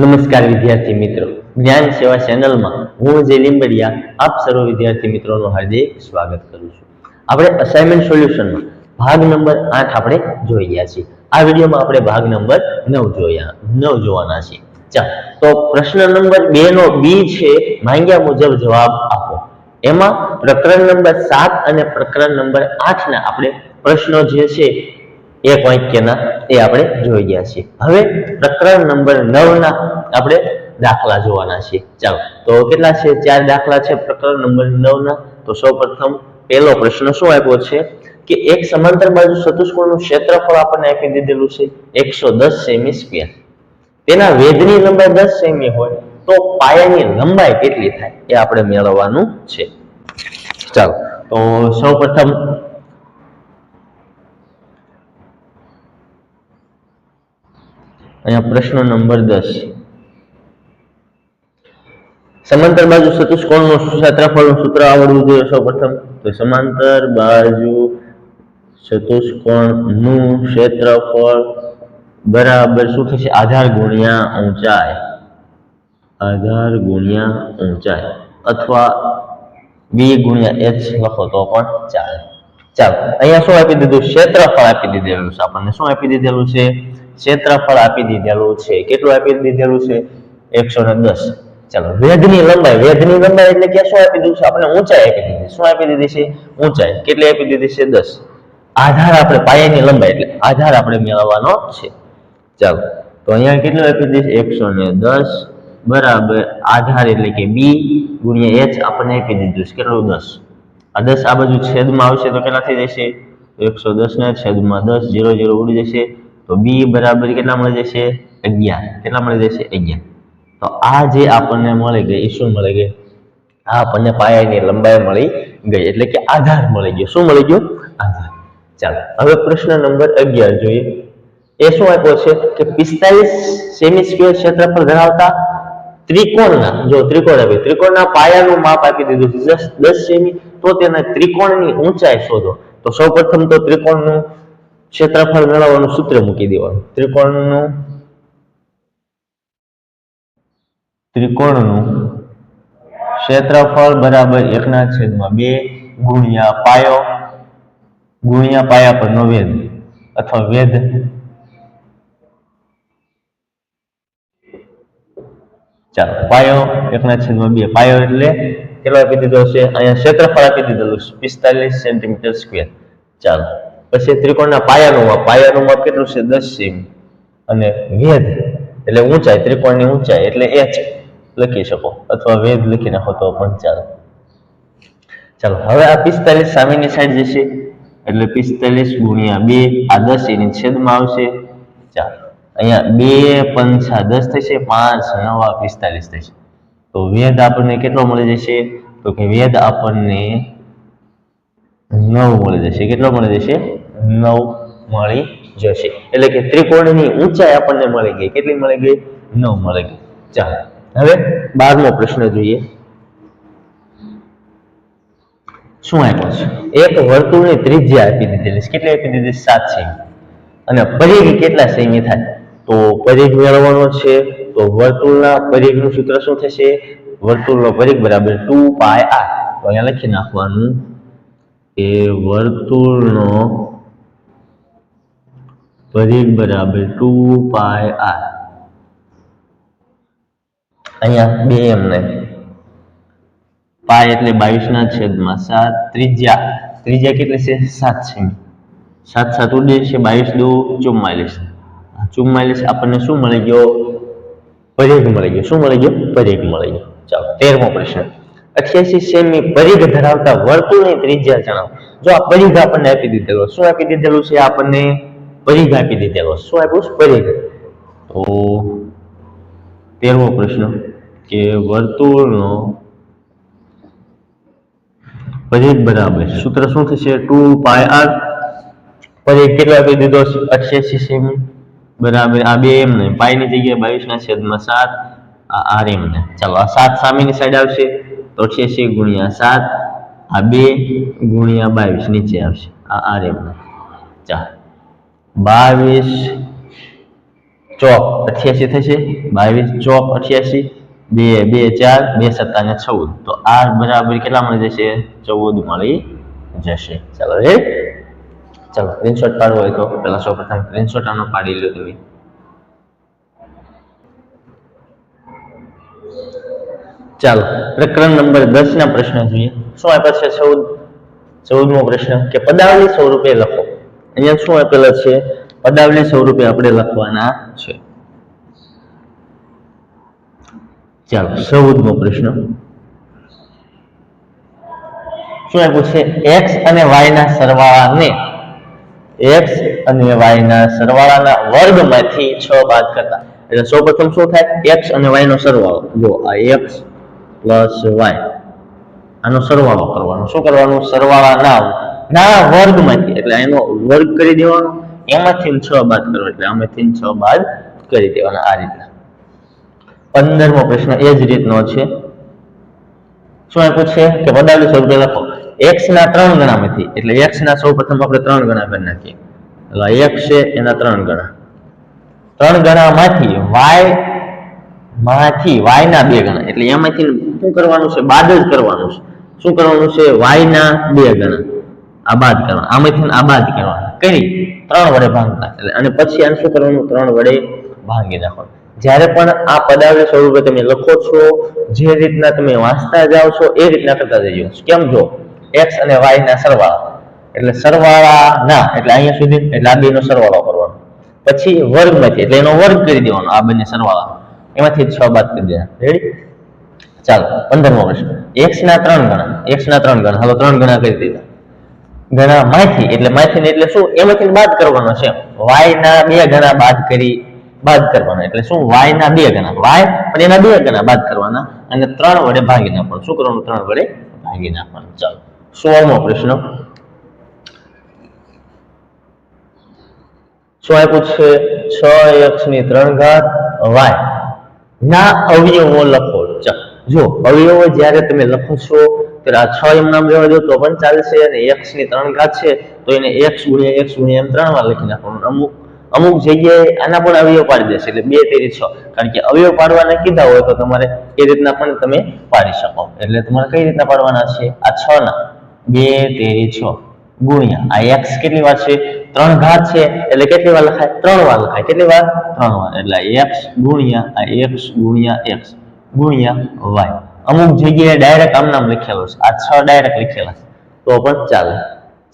નમસ્કાર વિદ્યાર્થી મિત્રો. જ્ઞાન સેવા ચેનલમાં હું જે લીંબડિયા, આપ સર્વ વિદ્યાર્થી મિત્રોનું હાર્દિક સ્વાગત કરું છું. આપણે અસાઇનમેન્ટ સોલ્યુશનમાં ભાગ નંબર આઠ આપણે જોઈ ગયા છીએ. આ વિડીયોમાં આપણે ભાગ નંબર નવ જોયા, નવ જોવાના છીએ. ચાલો, તો પ્રશ્ન નંબર બે નો બી છે, માંગ્યા મુજબ જવાબ આપો. એમાં પ્રકરણ નંબર સાત અને પ્રકરણ નંબર આઠ ના આપણે પ્રશ્નો જે છે એક વાક્યના એ આપણે જોઈ ગયા છીએ. હવે પ્રકરણ નંબર નવ ના આપણે દાખલા જોવાના છીએ. ચાલો, તો કેટલા છે? ચાર દાખલા છે પ્રકરણ નંબર નવ ના. તો સૌપ્રથમ પહેલો પ્રશ્ન શું આપ્યો છે? કે એક સમાંતર બાજુ ચતુષ્કોણનું ક્ષેત્રફળ આપણને આપી દીધેલું છે એકસો દસ સેમી સ્ક્વેર. તેના વેધની લંબાઈ દસ સેમી હોય તો પાયાની લંબાઈ કેટલી થાય? એ આપણે મેળવવાનું છે. ચાલો, તો સૌપ્રથમ અહીંયા પ્રશ્ન નંબર દસ. સમાંતર બાજુ ચતુષ્કોણનું ક્ષેત્રફળનું સૂત્ર આવડવું જોઈએ સૌપ્રથમ. તો સમાંતર બાજુ ચતુષ્કોણનું ક્ષેત્રફળ બરાબર શું થશે? આધાર ગુણ્યા ઊંચાઈ. આધાર ગુણ્યા ઊંચાઈ. અથવા બી ગુણ્યા એચ લખો તો પણ ચાલે. ચાલો, અહીંયા શું આપી દીધું? ક્ષેત્રફળ આપી દીધેલું છે આપણને. શું આપી દીધેલું છે? ક્ષેત્રફળ આપી દીધેલું છે. કેટલું આપી દીધેલું છે? એકસો ને દસ. ચાલો, વેધની લંબાઈ વેધની લંબાઈ એટલે કે શું આપી દીધું છે? આપણે ઊંચાઈ આપી દીધી. શું આપી દીધી છે? ઊંચાઈ. કેટલી આપી દીધી છે? દસ. આધાર આપણે પાયાની લંબાઈ એટલે આધાર આપણે મેળવવાનો છે. ચાલો, તો અહીંયા કેટલું આપી દીધું એકસો ને દસ બરાબર આધાર એટલે કે બી ગુણ્યા એચ આપણને આપી દીધું છે. કેટલું? દસ. આ દસ આ બાજુ છેદમાં આવશે તો કેટલા થઈ જશે? એકસો ને છેદમાં દસ, જીરો જીરો ઉડી જશે. તો બી બરાબર કેટલા મળી જશે? અગિયાર. કેટલા મળી જશે? અગિયાર. તો આ જે આપણને મળી ગઈ, એ શું મળી ગઈ? આ આપણને પાયાની લંબાઈ મળી ગઈ, એટલે કે આધાર મળી ગયો. શું મળી ગયો? આધાર. ચાલો, હવે પ્રશ્ન નંબર અગિયાર જોઈએ. એ શું આપ્યો છે? કે પિસ્તાલીસ સેમી સ્ક્વેર ક્ષેત્રફળ ધરાવતા ત્રિકોણના, જો ત્રિકોણ આપે, ત્રિકોણના પાયાનું માપ આપી દીધું છે. દસ સેમી, તો તેના ત્રિકોણની ઊંચાઈ શોધો. તો સૌપ્રથમ તો ત્રિકોણનું ક્ષેત્રફળ મેળવવાનું સૂત્ર મૂકી દેવાનું. ત્રિકોણનું ત્રિકોણનું ક્ષેત્રફળ બરાબર એકના છેદમાં બે ગુણ્યા પાયો ગુણ્યા પાયા પરનો વેદ અથવા વેદ ચાલો, પાયો એકના છેદમાં બે, પાયો એટલે કેટલો આપી દીધો છે અહીંયા ક્ષેત્રફળ આપી દીધેલું પિસ્તાલીસ સેન્ટીમીટર સ્ક્વેર. ચાલો. પછી ત્રિકોણના પાયાનું માપ. પાયાનું માપ કેટલું છે? દસ સેમી. અને વેધ એટલે ઊંચાઈ, ત્રિકોણની ઊંચાઈ એટલે એચ. લખી શકો. અથવા વેદ લખી નાખો તો પણ ચાલો. ચાલો, હવે આ પિસ્તાલીસ સામેની સાઈડ જશે. એટલે પિસ્તાલીસ ગુણ્યા બે, આ દસ એની છેદમાં આવશે. ચાલો, અહીંયા બે પંચા દસ થશે, પાંચ નવા પિસ્તાલીસ થશે. તો વેદ આપણને કેટલો મળી જશે? તો કે વેદ આપણને નવ મળી જશે. કેટલો મળી જશે? નવ મળી જશે. એટલે કે ત્રિકોણની ઊંચાઈ આપણને મળી ગઈ. કેટલી મળી ગઈ? નવ મળી ગઈ. ચાલો, હવે બારમો પ્રશ્ન જોઈએ. શું આપ્યો છે? એક વર્તુળની ત્રિજ્યા આપી દીધેલી છે. કેટલી આપી દીધી? સાત સેમી અને પરિઘ કેટલા સેમી થાય? તો પરિઘ મેળવવાનો છે. તો વર્તુળના પરિઘનું સૂત્ર શું થશે? વર્તુળનો પરિઘ બરાબર ટુ પાય આર. તો અહીંયા લખી નાખવાનું કે વર્તુળનો પરિઘ બરાબર. Two pi R. અહીંયા બે એમને પાય એટલે બાવીસ ના છેદમાં સાત. ત્રિજ્યા. ત્રિજ્યા કેટલી છે? સાત છે સાત સાત ઉડે છે, બાવીસ દુ ચુમ્માલીસ. ચુમ્માલીસ આપણને શું મળી ગયો? પરિઘ મળી ગયો. શું મળી ગયો? પરિઘ મળી ગયો. ચાલો, તેરમો પ્રશ્ન. અઠ્યાસી સેમી પરિઘ ધરાવતા વર્તુળની ત્રિજ્યા જણાવો. જો આ પરિઘ આપણને આપી દીધેલો, શું આપી દીધેલું છે આપણને? પરિઘ આપી દીધેલો શું આપ્યું પરિઘ તો તેરમો પ્રશ્ન કે વર્તુળનો પરિઘ બરાબર સૂત્ર શું થશે? Two pi R. પરિઘ કેટલો આપી દીધો અઠ્યાસી સેમી. બરાબર. આ બે એમ ને. પાયની જગ્યાએ બાવીસના છેદમાં સાત. આ આર એમને ચાલો આ સાત સામેની સાઈડ આવશે. તો અઠ્યાસી ગુણ્યા સાત. આ બે ગુણ્યા બાવીસ નીચે આવશે. આ આર એમને ચાલો. બાવીસ ચોક અઠ્યાસી થશે. બાવીસ ચોક અઠ્યાસી, બે બે, ચાર, બે સત્તા ને ચૌદ. તો આ બરાબર કેટલા મળી જશે? ચૌદ મળી જશે. ચાલો રે ચાલો સ્ક્રીનશોટ પાડવો હોય તો પેલા સૌ પ્રથમ સ્ક્રીનશોટ આનો પાડી લો તમે. ચાલો, પ્રકરણ નંબર દસ ના પ્રશ્ન જોઈએ. શું આપ્યા છે ચૌદ? ચૌદમો પ્રશ્ન કે પદાવલી સ્વરૂપે લખો. અહીંયા શું આપેલા છે? પદાવલી સ્વરૂપે આપણે લખવાના છે. ચાલો ચૌદમો પ્રશ્ન. શું આપ્યું છે? એક્સ અને વાય ના સરવાળાને એક્સ અને વાય ના સરવાળાના વર્ગમાંથી છ બાદ કરતા. એટલે સૌપ્રથમ શું થાય? એક્સ અને વાય નો સરવાળો. જો આ એક્સ પ્લસ વાય આનો સરવાળો કરવાનો. શું કરવાનું? સરવાળાના ના, વર્ગમાંથી. એટલે એનો વર્ગ કરી દેવાનો. એમાંથી છ બાદ કરવો, એટલે આમાંથી છ બાદ કરી દેવાના આ રીતના. પંદરમો પ્રશ્ન એ જ રીતનો છે. શું આપ્યું છે? કે પદાવલી સ્વરૂપે લખો. એક્સ ના ત્રણ ગણામાંથી એટલે એક્સ ના સૌ પ્રથમ આપણે ત્રણ ગણા કરી નાખીએ. એટલે એક્સ છે, એના ત્રણ ગણા. ત્રણ ગણામાંથી વાયમાંથી વાય ના બે ગણા. એટલે એમાંથી શું કરવાનું છે? બાદ જ કરવાનું છે. શું કરવાનું છે? વાય ના બે ગણા. આ બાદ કરવાના. આમાંથી આ બાદ કરવાના. કરી. ત્રણ વડે ભાંગતા. અને પછી આને શું કરવાનું? ત્રણ વડે ભાંગી નાખવાનું. જ્યારે પણ આ પદાવલી સ્વરૂપે તમે લખો છો, જે રીતના તમે વાંચતા જાઓ છો, એ રીતના કરતા જજો. કેમ જો? એક્સ અને વાય ના સરવાળા. એટલે સરવાળા ના એટલે અહીંયા સુધી. એટલે સરવાળો કરવાનો. પછી વર્ગમાંથી. એટલે એનો વર્ગ કરી દેવાનો આ બંને સરવાળા એમાંથી છ બાદ કરી દેવાના. રેડી ચાલો. પંદરમો પ્રશ્ન. એક્સ ના ત્રણ ગણા. એક્સ ના ત્રણ ગણા. હવે ત્રણ ગણા કરી દીધા. ગણા માથી, એટલે માથી એટલે શું? એમાંથી બાદ કરવાનો છે. વાય ના બે ગણા બાદ કરી બાદ કરવાના. એટલે શું? વાય ના બે ગણા. વાય અને એના બે ગણા બાદ કરવાના. અને ત્રણ વડે ભાગી નાખવાનું. શું કરવાનું? ત્રણ વડે ભાગી નાખવાનું. ચાલો. સોળમો પ્રશ્ન. શું આપ્યું છે છ એક્સની ત્રણ ઘાત વાય. ના અવયવો લખો. ચાલો. જો અવયવો જ્યારે તમે લખો છો આ છ એમ નામ રહેવા દો પણ ચાલશે અને એક્સની ત્રણ ઘાત છે, તો એને એક્સ ગુણ્યા એમ ત્રણ વાર લખી નાખવાનું. અમુક અમુક જગ્યાએ આના પણ અવયવ પાડી દેશે, એટલે બે તેરી છ. કારણ કે અવયવ પાડવાના કીધા હોય તો તમારે એ રીતના પણ તમે પાડી શકો. એટલે તમારે કઈ રીતના પાડવાના છે? આ છ ના. બે તેરી છ. ગુણ્યા. આ એક્સ કેટલી વાર છે? ત્રણ ઘાત છે. એટલે કેટલી વાર લખાય? ત્રણ વાર લખાય. કેટલી વાર? ત્રણ વાર. એટલે એક્સ ગુણ્યા, આ એક્સ ગુણ્યા એક્સ ગુણ્યા વાય અમુક જગ્યાએ ડાયરેક્ટ આમ નામ લખેલો છે. આ છ ડાયરેક્ટ લખેલા તો પણ ચાલે.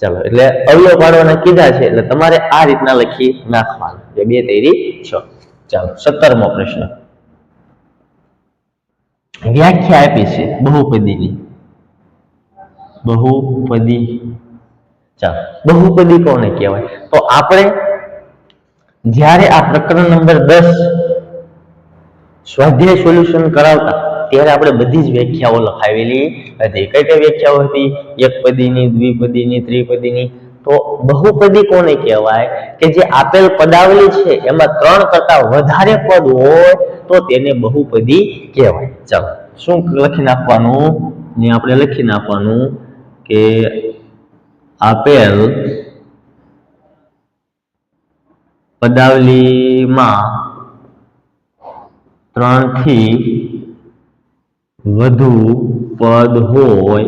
ચાલો, એટલે અવયવ પાડવાના કીધા છે, એટલે તમારે આ રીતના લખી નાખવાનું. જે બે તેરી છ. ચાલો, સત્તરમો પ્રશ્ન. વ્યાખ્યા આપી છે બહુપદીની. બહુપદી. ચાલો, બહુપદી કોને કહેવાય? તો આપણે જ્યારે આ પ્રકરણ નંબર દસ સ્વાધ્યાય સોલ્યુશન કરાવતા ત્યારે આપણે બધી જ વ્યાખ્યાઓ લખાવેલી. હતી કઈ કઈ વ્યાખ્યાઓ હતી? એકપદીની, દ્વિપદીની, ત્રિપદીની. તો બહુપદી કોને કહેવાય? કે જે આપેલ પદાવલી છે, એમાં ત્રણ કરતા વધારે પદ હોય, તો તેને બહુપદી કહેવાય. ચાલો, શું લખી નાખવાનું? આપણે લખી નાખવાનું કે આપેલ પદાવલીમાં ત્રણથી વધુ પદ હોય.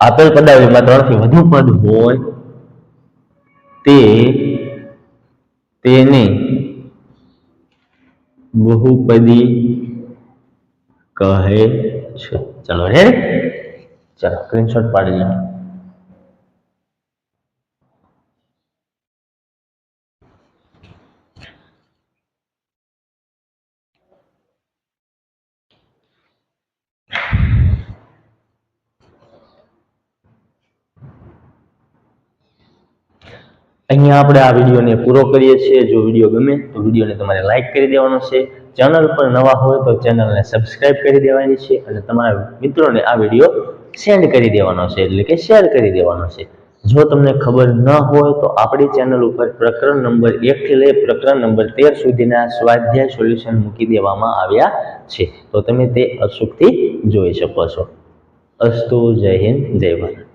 આપેલ પદાવલીમાં ત્રણથી વધુ પદ હોય તે તેને બહુપદી કહે છે. ચલો રે ચાલો સ્ક્રીનશોટ પાડી લો. અહીંયા આપણે આ વિડીયોને પૂરો કરીએ છીએ. જો વીડિયો ગમે તો વિડીયોને તમારે લાઇક કરી દેવાનો છે. ચેનલ પર નવા હોય તો ચેનલને સબસ્ક્રાઇબ કરી દેવાની છે અને તમારા મિત્રોને આ વીડિયો સેન્ડ કરી દેવાનો છે. એટલે કે શેર કરી દેવાનો છે. જો તમને ખબર ન હોય તો આપણી ચેનલ ઉપર પ્રકરણ નંબર એકથી લઈ પ્રકરણ નંબર તેર સુધીના સ્વાધ્યાય સોલ્યુશન મૂકી દેવામાં આવ્યા છે. તો તમે તે અચૂકથી જોઈ શકો છો. અસ્તુ જય હિન્દ, જય ભારત.